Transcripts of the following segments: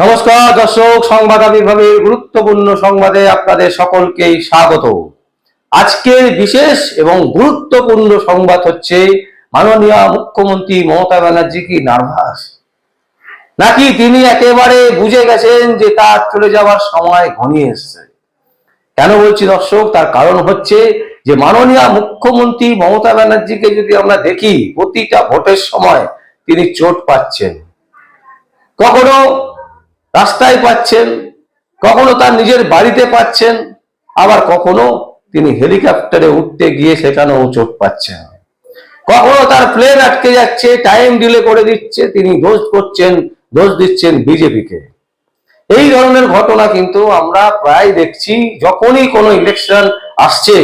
নমস্কার, দর্শক, সংবাদ আবির্ভাবের গুরুত্বপূর্ণ সংবাদে আপনাদের সকলকেই স্বাগত। আজকের বিশেষ এবং গুরুত্বপূর্ণ সংবাদ হচ্ছে মাননীয় মুখ্যমন্ত্রী মমতা ব্যানার্জি কি নার্ভাস? নাকি তিনি একেবারে বুঝে গেছেন যে তার চলে যাওয়ার সময় ঘনিয়ে এসছে? কেন বলছি দর্শক, তার কারণ হচ্ছে যে মাননীয় মুখ্যমন্ত্রী মমতা ব্যানার্জিকে যদি আমরা দেখি, প্রতিটা ভোটের সময় তিনি চোট পাচ্ছেন। কখনো রাস্তায় পাচ্ছেন, কখনো তার নিজের বাড়িতে পাচ্ছেন, আবার কখনো তিনি হেলিকপ্টারে উঠতে গিয়ে সেখানেও চোট পাচ্ছেন। কখনো তার প্লেন আটকে যাচ্ছে টাইম ডিলে করে দিচ্ছে, তিনি দোষ করছেন, দোষ দিচ্ছেন বিজেপিকে। এই ধরনের ঘটনা কিন্তু আমরা প্রায় দেখছি, যখনই কোনো ইলেকশন আসছে,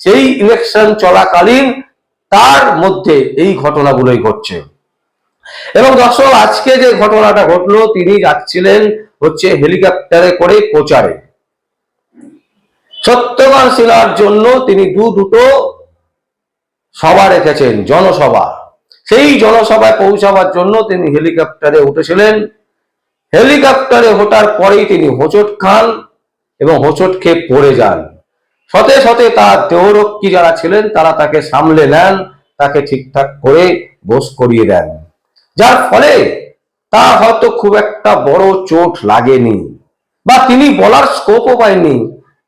সেই ইলেকশন চলাকালীন তার মধ্যে এই ঘটনাগুলোই ঘটছে। এবং দর্শক, আজকে যে ঘটনাটা ঘটলো, তিনি যাচ্ছিলেন হচ্ছে হেলিকপ্টারে করে প্রচারে। সত্যবান শিলার জন্য তিনি দু দুটো সভা রেখেছেন, জনসভা। সেই জনসভায় পৌঁছাবার জন্য তিনি হেলিকপ্টারে উঠেছিলেন। হেলিকপ্টারে ওঠার পরেই তিনি হোঁচট খান এবং হোঁচট খেয়ে পড়ে যান। সতে সতে তার দেহরক্ষী যারা ছিলেন, তারা তাকে সামলে নেন, তাকে ঠিকঠাক করে বোস করিয়ে দেন। যার ফলে তা হয়তো খুব একটা বড় চোট লাগেনি বা তিনি বলার স্কোপও পায়নি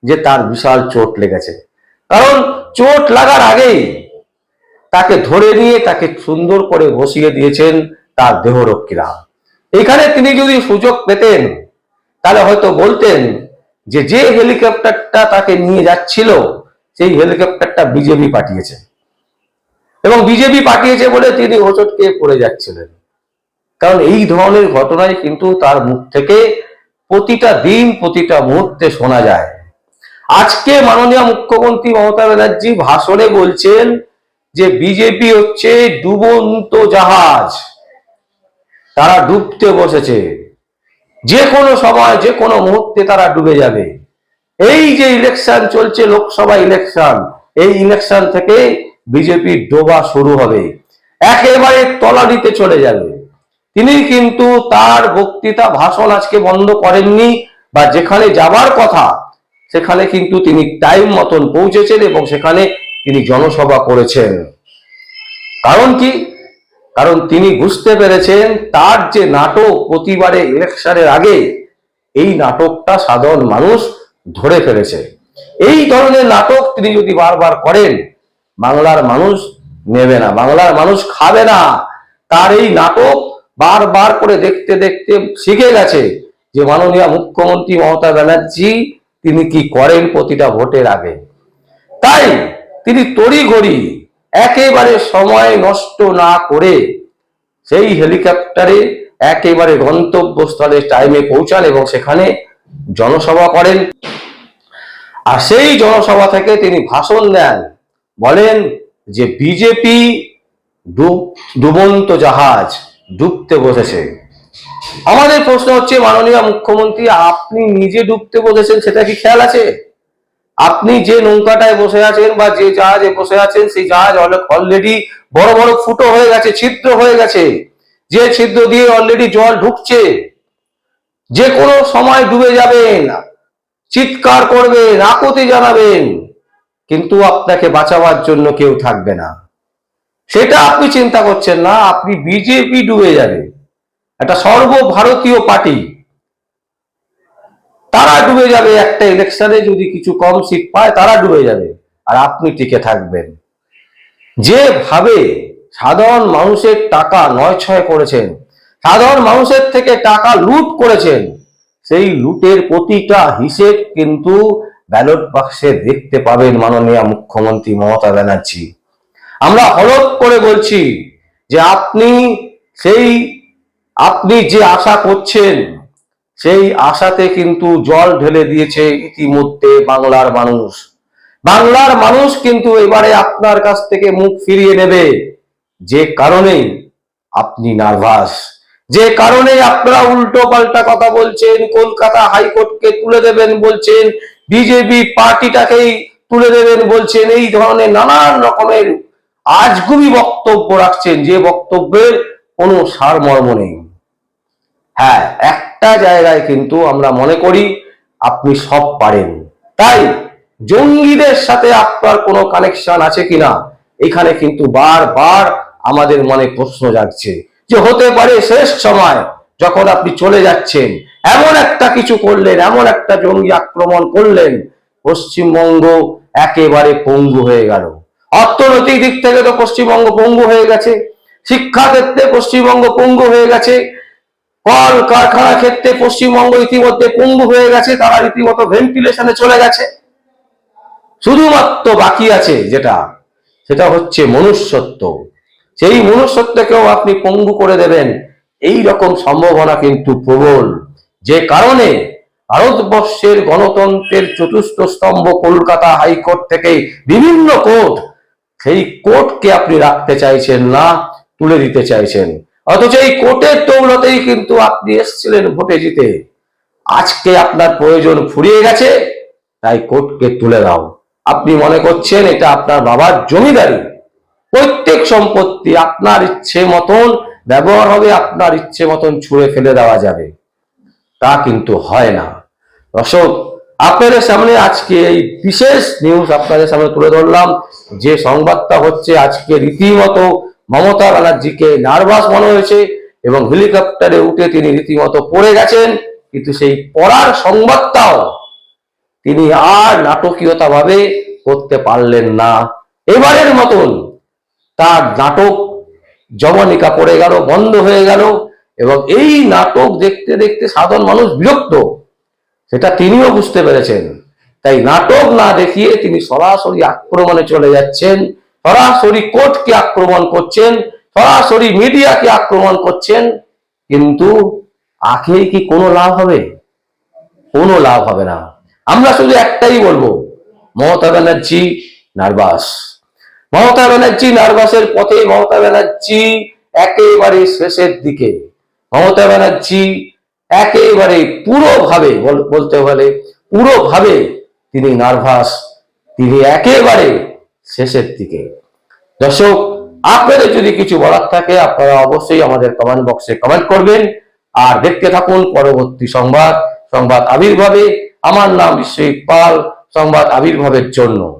যে তার বিশাল চোট লেগেছে। কারণ চোট লাগার আগেই তাকে ধরে নিয়ে তাকে সুন্দর করে বসিয়ে দিয়েছেন তার দেহরক্ষীরা। এখানে তিনি যদি সুযোগ পেতেন, তাহলে হয়তো বলতেন যে যে হেলিকপ্টারটা তাকে নিয়ে যাচ্ছিল, সেই হেলিকপ্টারটা বিজেপি পাঠিয়েছে। এবং বিজেপি পাঠিয়েছে বলে তিনি হোঁচটকে পড়ে যাচ্ছিলেন। কারণ এই ধরনের ঘটনায় কিন্তু তার মুখ থেকে প্রতিটা দিন, প্রতিটা মুহূর্তে শোনা যায়। আজকে মাননীয় মুখ্যমন্ত্রী মমতা ব্যানার্জি ভাষণে বলছেন যে বিজেপি হচ্ছে ডুবন্ত জাহাজ। তারা ডুবতে বসেছে। যে কোনো সময়, যে কোনো মুহূর্তে তারা ডুবে যাবে। এই যে ইলেকশন চলছে, লোকসভা ইলেকশন, এই ইলেকশন থেকে বিজেপির ডোবা শুরু হবে। একেবারে তলানিতে চলে যাবে। তিনি কিন্তু তার বক্তৃতা ভাষণ আজকে বন্ধ করেননি বা যেখানে যাবার কথা, সেখানে কিন্তু তিনি টাইম মতন পৌঁছেছেন এবং সেখানে তিনি জনসভা করেছেন। কারণ কি? কারণ তিনি বুঝতে পেরেছেন তার যে নাটক প্রতিবারে ইলেকশনের আগে, এই নাটকটা সাধারণ মানুষ ধরে ফেলেছে। এই ধরনের নাটক তিনি যদি বারবার করেন, বাংলার মানুষ নেবে না, বাংলার মানুষ খাবে না। তার এই নাটক বারবার করে দেখতে দেখতে শিখে গেছে যে মাননীয় মুখ্যমন্ত্রী মমতা ব্যানার্জি তিনি কি করেন প্রতিটা ভোটের আগে। তাই তিনি তড়িঘড়ি একেবারে সময় নষ্ট না করে সেই হেলিকপ্টারে একেবারে গন্তব্যস্থলে টাইমে পৌঁছান এবং সেখানে জনসভা করেন। আর সেই জনসভা থেকে তিনি ভাষণ দেন। বলেন যে বিজেপি ডুবন্ত জাহাজ ডুবতে বসেছে। আমাদের প্রশ্ন হচ্ছে, মাননীয় মুখ্যমন্ত্রী, আপনি নিজে ডুবতে বসেছেন, সেটা কি খেয়াল আছে? আপনি যে নৌকাটায় বসে আছেন বা যে জাহাজে বসে আছেন, সেই জাহাজ অলরেডি বড় বড় ফুটো হয়ে গেছে, ছিদ্র হয়ে গেছে। যে ছিদ্র দিয়ে অলরেডি জল ঢুকছে। যে কোনো সময় ডুবে যাবেন, চিৎকার করবেন, আকুতি জানাবেন। কিন্তু আপনাকে বাঁচাবার জন্য কেউ থাকবে না। সেটা আপনি চিন্তা করছেন না, আপনি বিজেপি ডুবে যাবে। একটা সর্বভারতীয় পার্টি, তারা ডুবে যাবে একটা ইলেকশনে যদি কিছু কম সিট পায়, তারা ডুবে যাবে। আর আপনি টিকে থাকবেন। যেভাবে সাধারণ মানুষের টাকা নয় ছয় করেছেন, সাধারণ মানুষের থেকে টাকা লুট করেছেন, সেই লুটের প্রতিটা হিসেব কিন্তু ব্যালট বাক্সে দেখতে পাবেন মাননীয় মুখ্যমন্ত্রী মমতা ব্যানার্জি। আমরা হলফ করে বলছি যে আপনি সেই, আপনি যে আশা করছেন, সেই আশাতে কিন্তু জল ঢেলে দিয়েছে ইতিমধ্যে বাংলার মানুষ। বাংলার মানুষ কিন্তু এবারে আপনার কাছ থেকে মুখ ফিরিয়ে নেবে। যে কারণে আপনি নার্ভাস। যে কারণে আপনারা উল্টো পাল্টা কথা বলছেন, কলকাতা হাইকোর্টকে তুলে দেবেন বলছেন, বিজেপি পার্টিটাকেই তুলে দেবেন বলছেন, এই ধরনের নানান রকমের আজগুবি বক্তব্য রাখছেন যে বক্তব্যের কোনো সারমর্ম নেই। হ্যাঁ একটা জায়গায় কিন্তু আমরা মনে করি আপনি সব পারেন। তাই জঙ্গিদের সাথে আপনার কোনো কানেকশন আছে কিনা, এখানে কিন্তু বারবার আমাদের মনে প্রশ্ন জাগছে। যে হতে পারে শেষ সময় যখন আপনি চলে যাচ্ছেন, এমন একটা কিছু করলেন, এমন একটা জঙ্গি আক্রমণ করলেন, পশ্চিমবঙ্গ একেবারে পঙ্গু হয়ে গেল। অর্থনৈতিক দিক থেকে তো পশ্চিমবঙ্গ পঙ্গু হয়ে গেছে শিক্ষা ক্ষেত্রে পশ্চিমবঙ্গ পঙ্গু হয়ে গেছে, কল কারখানা ক্ষেত্রে পশ্চিমবঙ্গ ইতিমধ্যে পঙ্গু হয়ে গেছে, তারা রীতিমতো ভেন্টিলেশনে চলে গেছে। শুধুমাত্র বাকি আছে যেটা, সেটা হচ্ছে মনুষ্যত্ব। সেই মনুষ্যত্বকেও আপনি পঙ্গু করে দেবেন, এই রকম সম্ভাবনা কিন্তু প্রবল। যে কারণে ভারতবর্ষের গণতন্ত্রের চতুর্থ স্তম্ভ কলকাতা হাইকোর্ট থেকে বিভিন্ন কোর্ট সেই কোর্টকে আপনি রাখতে চাইছেন না, তুলে দিতে চাইছেন। অথচ এই কোর্টের দৌলতেই কিন্তু আপনি এসেছিলেন ভোটে জিতে। আজকে আপনার প্রয়োজন ফুরিয়ে গেছে, তাই কোর্টকে তুলে দাও। আপনি মনে করছেন এটা আপনার বাবার জমিদারি। প্রত্যেক সম্পত্তি আপনার ইচ্ছে মতন, ব্যবহার হবে আপনার ইচ্ছে মতন ছুঁড়ে ফেলে দেওয়া যাবে। তা কিন্তু হয় না। দর্শক আপনাদের সামনে আজকে এই বিশেষ নিউজ আপনাদের সামনে তুলে ধরলাম। যে সংবাদটা হচ্ছে আজকে রীতিমতো মমতা ব্যানার্জিকে নার্ভাস মনে হয়েছে এবং হেলিকপ্টারে উঠে তিনি রীতিমতো পড়ে গেছেন। কিন্তু সেই পড়ার সংবাদটাও তিনি আর নাটকীয়তা ভাবে করতে পারলেন না। এবারের মতন তার নাটক জবনিকা পড়ে গেল, বন্ধ হয়ে গেল এবং এই নাটক দেখতে দেখতে সাধারণ মানুষ বিরক্ত। সেটা তিনিও বুঝতে পেরেছেন। তাই নাটক না দেখিয়ে তিনি সরাসরি আক্রমণে চলে যাচ্ছেন। সরাসরি কোর্টকে আক্রমণ করছেন, সরাসরি মিডিয়াকে আক্রমণ করছেন। কিন্তু আখেই কি কোনো লাভ হবে? কোনো লাভ হবে না। আমরা শুধু একটাই বলব, মমতা ব্যানার্জি নার্ভাস। মমতা ব্যানার্জি নার্ভাসের পথে মমতা ব্যানার্জি একেবারে শেষের দিকে। মমতা ব্যানার্জি একেবারে পুরোভাবে বল- বলতে হলে পুরোভাবে তিনি নার্ভাস, তিনি একেবারে শেষের দিকে। দর্শক, আপনাদের যদি কিছু বলার থাকে, আপনারা অবশ্যই আমাদের কমেন্ট বক্সে কমেন্ট করবেন। আর দেখতে থাকুন পরবর্তী সংবাদ সংবাদ আবির্ভাবে। আমার নাম বিশ্বজিৎ পাল, সংবাদ আবির্ভাবের জন্য।